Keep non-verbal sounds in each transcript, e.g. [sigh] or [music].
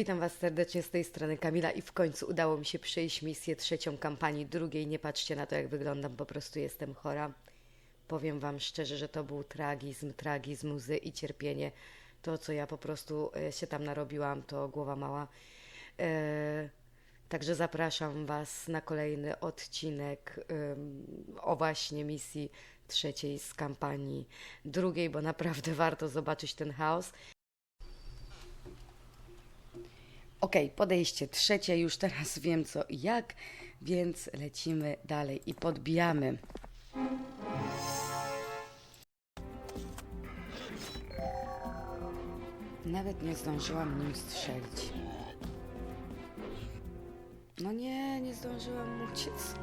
Witam Was serdecznie z tej strony Kamila i w końcu udało mi się przejść misję trzecią kampanii drugiej. Nie patrzcie na to, jak wyglądam, po prostu jestem chora. Powiem Wam szczerze, że to był tragizm, tragizm, łzy i cierpienie. To, co ja po prostu e, się tam narobiłam, to głowa mała. E, Także zapraszam Was na kolejny odcinek o właśnie misji trzeciej z kampanii drugiej, bo naprawdę [laughs] warto zobaczyć ten chaos. Okej, podejście trzecie, już teraz [laughs] wiem co i jak, więc lecimy dalej i podbijamy. Nawet nie zdążyłam nim strzelić. No nie, nie zdążyłam uciec.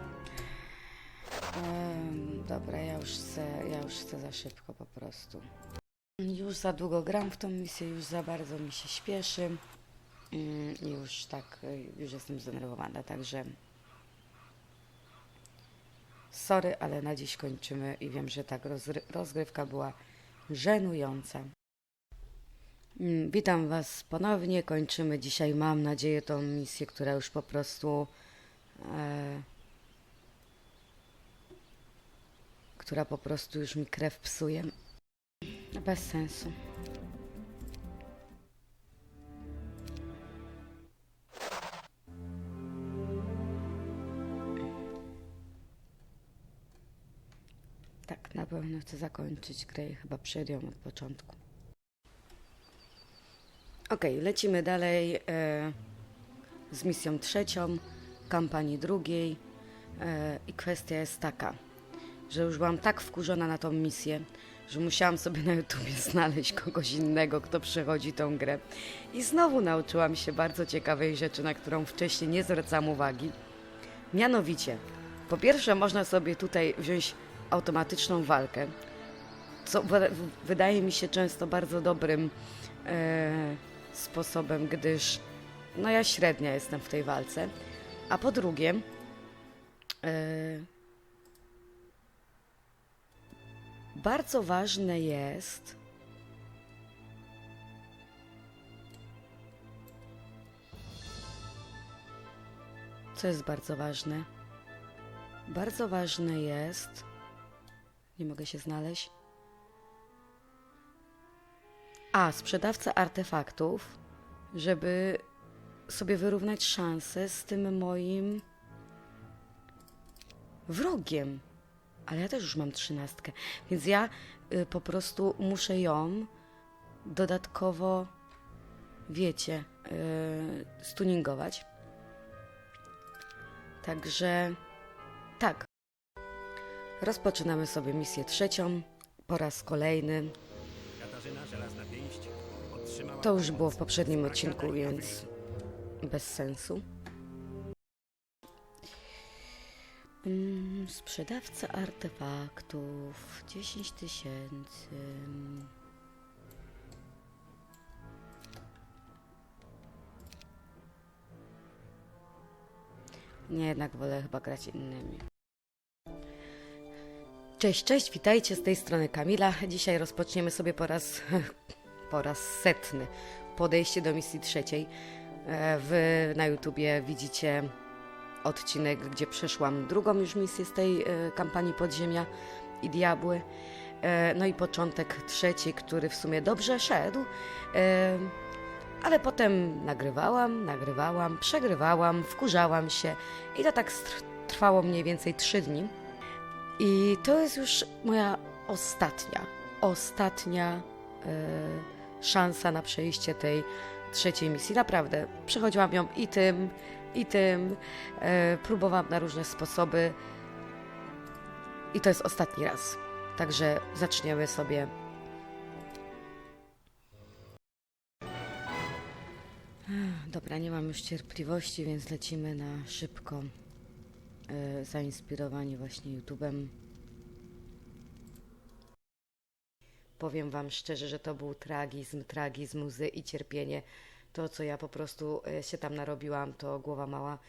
Dobra, ja już chcę, ja już chcę za szybko po prostu. Już za długo gram w tą misję, już za bardzo mi się śpieszy. Mm, Już tak, y, już jestem zdenerwowana, także sorry, ale na dziś kończymy i wiem, że tak rozgrywka była żenująca. Mm, Witam Was ponownie. Kończymy dzisiaj, mam nadzieję, tą misję, która już po prostu. E, która po prostu już mi krew psuje. Bez sensu. Pewno chcę zakończyć grę i chyba przejdę od początku. Okej, lecimy dalej e, z misją trzecią, kampanii drugiej. E, I kwestia jest taka, że już byłam tak wkurzona na tą misję, że musiałam sobie na YouTubie [laughs] znaleźć kogoś innego, kto przechodzi tą grę. I znowu nauczyłam się bardzo ciekawej rzeczy, na którą wcześniej nie zwracałam uwagi. Mianowicie, po pierwsze, można sobie tutaj wziąć automatyczną walkę, co wydaje mi się często bardzo dobrym e, sposobem, gdyż no ja średnia jestem w tej walce. A po drugie, e, bardzo ważne jest, co jest bardzo ważne? Bardzo ważne jest, nie mogę się znaleźć. A, sprzedawca artefaktów, żeby sobie wyrównać szanse z tym moim wrogiem. Ale ja też już mam trzynastkę, więc ja y, po prostu muszę ją dodatkowo, wiecie, y, stuningować. Także tak. Rozpoczynamy sobie misję trzecią po raz kolejny. To już było w poprzednim odcinku, więc bez sensu. Mm, Sprzedawca artefaktów 10 tysięcy. Nie, jednak wolę chyba grać innymi. Cześć, cześć, witajcie z tej strony Kamila. Dzisiaj rozpoczniemy sobie po raz, [laughs] po raz setny podejście do misji trzeciej. E, Wy na YouTubie widzicie odcinek, gdzie przeszłam drugą już misję z tej e, kampanii Podziemia i Diabły. E, No i początek trzeci, który w sumie dobrze szedł. Ale potem nagrywałam, nagrywałam, przegrywałam, wkurzałam się i to tak trwało mniej więcej trzy dni. I to jest już moja ostatnia, ostatnia e, szansa na przejście tej trzeciej misji. Naprawdę, przechodziłam ją i tym, i tym, e, próbowałam na różne sposoby. I to jest ostatni raz. Także zaczniemy sobie. Dobra, nie mam już cierpliwości, więc lecimy na szybko e, zainspirowani właśnie YouTube'em. Powiem Wam szczerze, że to był tragizm, tragizm, łzy i cierpienie. To, co ja po prostu e, się tam narobiłam, to głowa mała.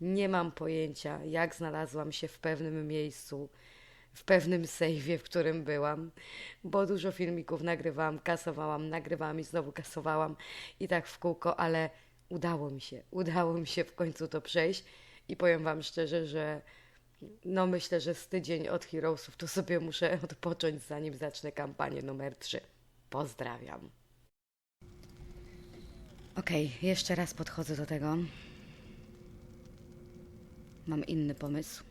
Nie mam pojęcia, jak znalazłam się w pewnym miejscu, w pewnym sejwie, w którym byłam, bo dużo filmików nagrywałam, kasowałam, nagrywałam i znowu kasowałam i tak w kółko, ale udało mi się, udało mi się w końcu to przejść i powiem Wam szczerze, że no myślę, że z tydzień od Heroesów to sobie muszę [laughs] odpocząć, zanim zacznę kampanię numer 3. Pozdrawiam. Okej, jeszcze raz podchodzę do tego. Mam inny pomysł.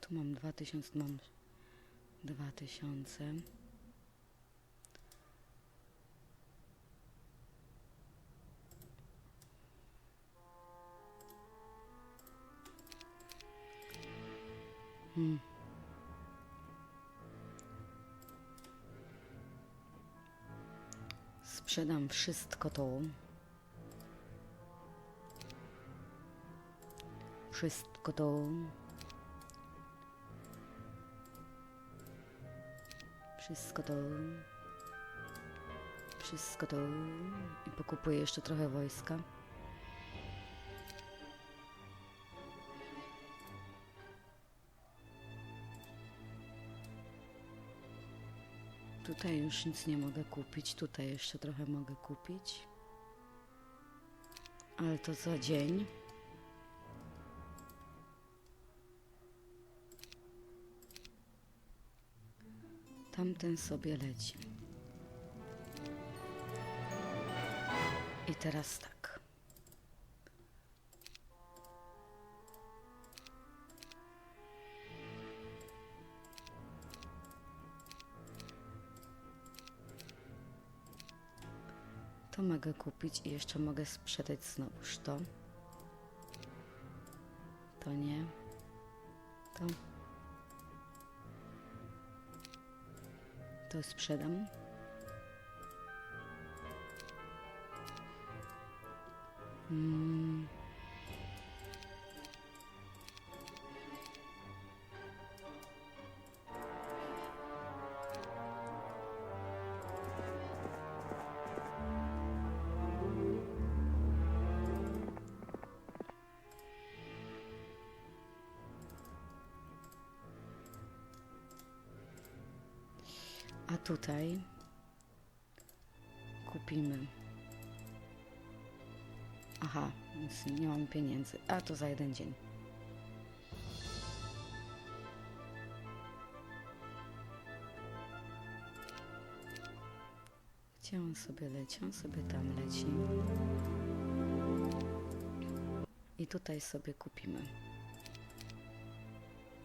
Tu mam 2000, mam 2000. Sprzedam wszystko to. Wszystko to. Wszystko to. Wszystko to. I pokupuję jeszcze trochę wojska. Tutaj już nic nie mogę kupić. Tutaj jeszcze trochę mogę kupić. Ale to za dzień. Tamten sobie leci. I teraz tak. To mogę kupić i jeszcze mogę sprzedać znowuż to. To nie. To. To sprzedam. Mm. Tutaj kupimy. Aha, więc nie mam pieniędzy. A to za jeden dzień. Gdzie on sobie leci? On sobie tam leci. I tutaj sobie kupimy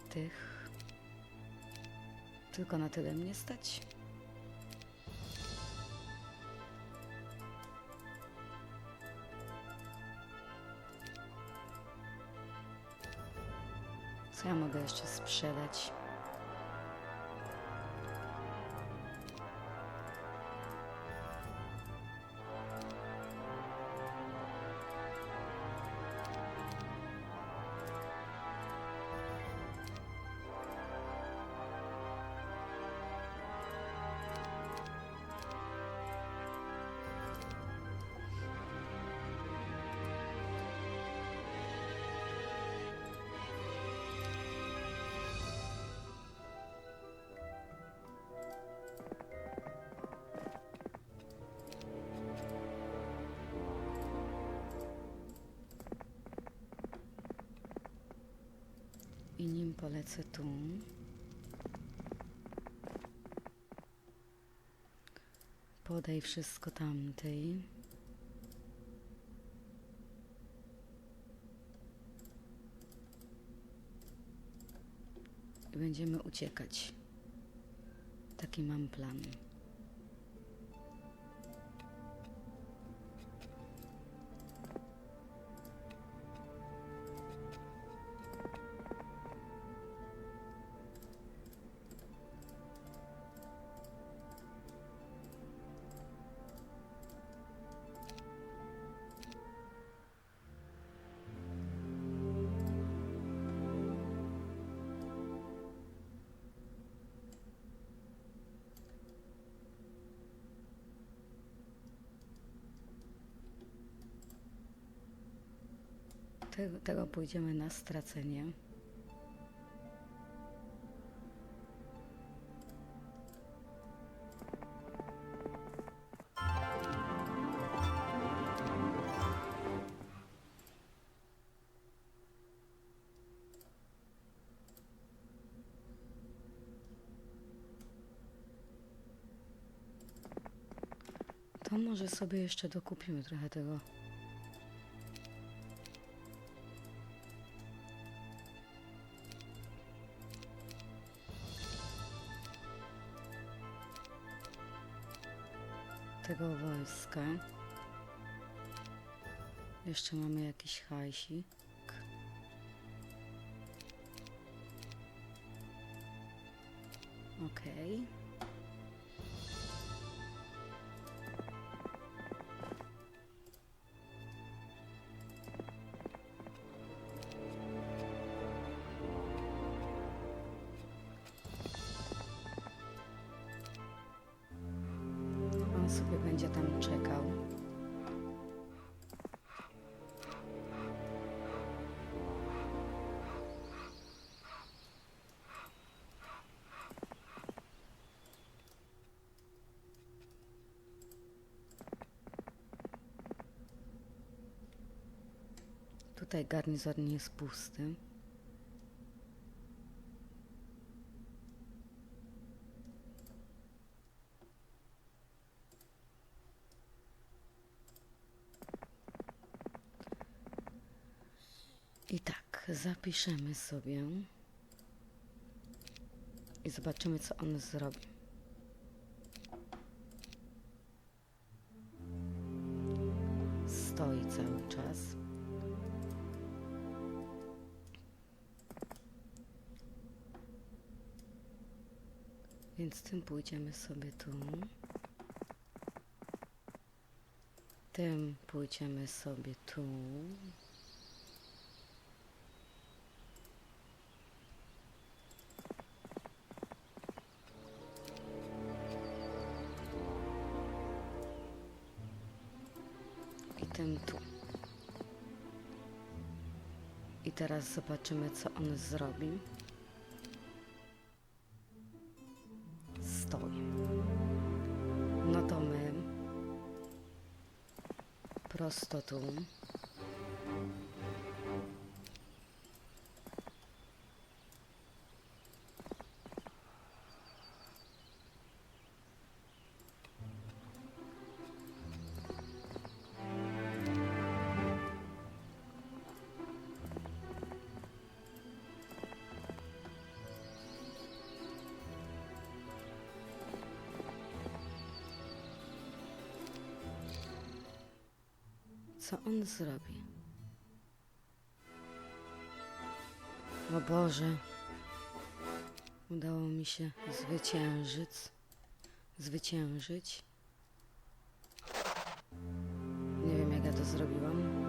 tych. Tylko na tyle mnie stać. Co ja mogę jeszcze sprzedać? I nim polecę tu. Podaj wszystko tamtej. I będziemy uciekać. Taki mam plan. Tego, pójdziemy na stracenie. To może sobie jeszcze dokupimy trochę tego. Jeszcze mamy jakiś hajsik. Okej. On Tutaj garnizon jest pusty. I tak, zapiszemy sobie i zobaczymy, co on zrobi. Tym pójdziemy sobie tu. Tym pójdziemy sobie tu. i tym tu. I teraz zobaczymy, co on zrobi. Prosto tu. Co on zrobi? O Boże. Udało mi się zwyciężyć. Zwyciężyć. Nie wiem, jak ja to zrobiłam.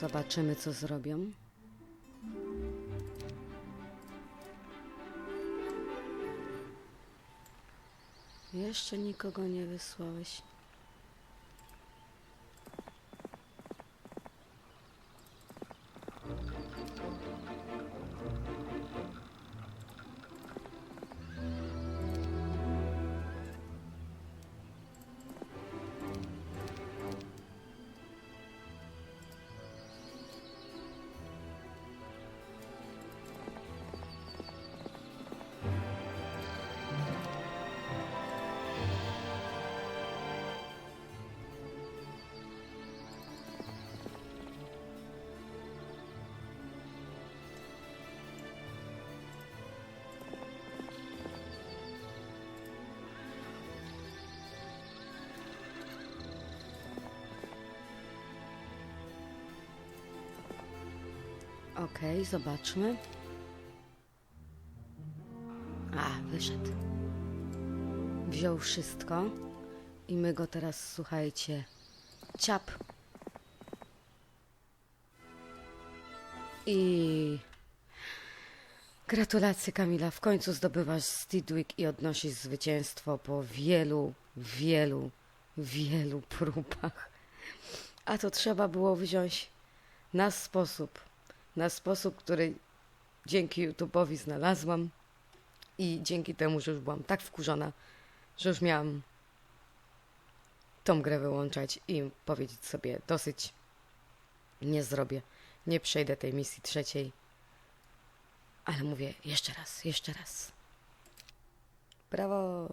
Zobaczymy, co zrobią. Jeszcze nikogo nie wysłałeś. Okej, zobaczmy. A, wyszedł. Wziął wszystko i my go teraz, słuchajcie, ciap. I gratulacje Kamila, w końcu zdobywasz Steedwick i odnosisz zwycięstwo po wielu, wielu, wielu próbach. A to trzeba było wziąć na sposób, na sposób, który dzięki YouTube'owi znalazłam i dzięki temu, że już byłam tak wkurzona, że już miałam tą grę wyłączać i powiedzieć sobie dosyć, nie zrobię, nie przejdę tej misji trzeciej. Ale mówię jeszcze raz, jeszcze raz. Brawo!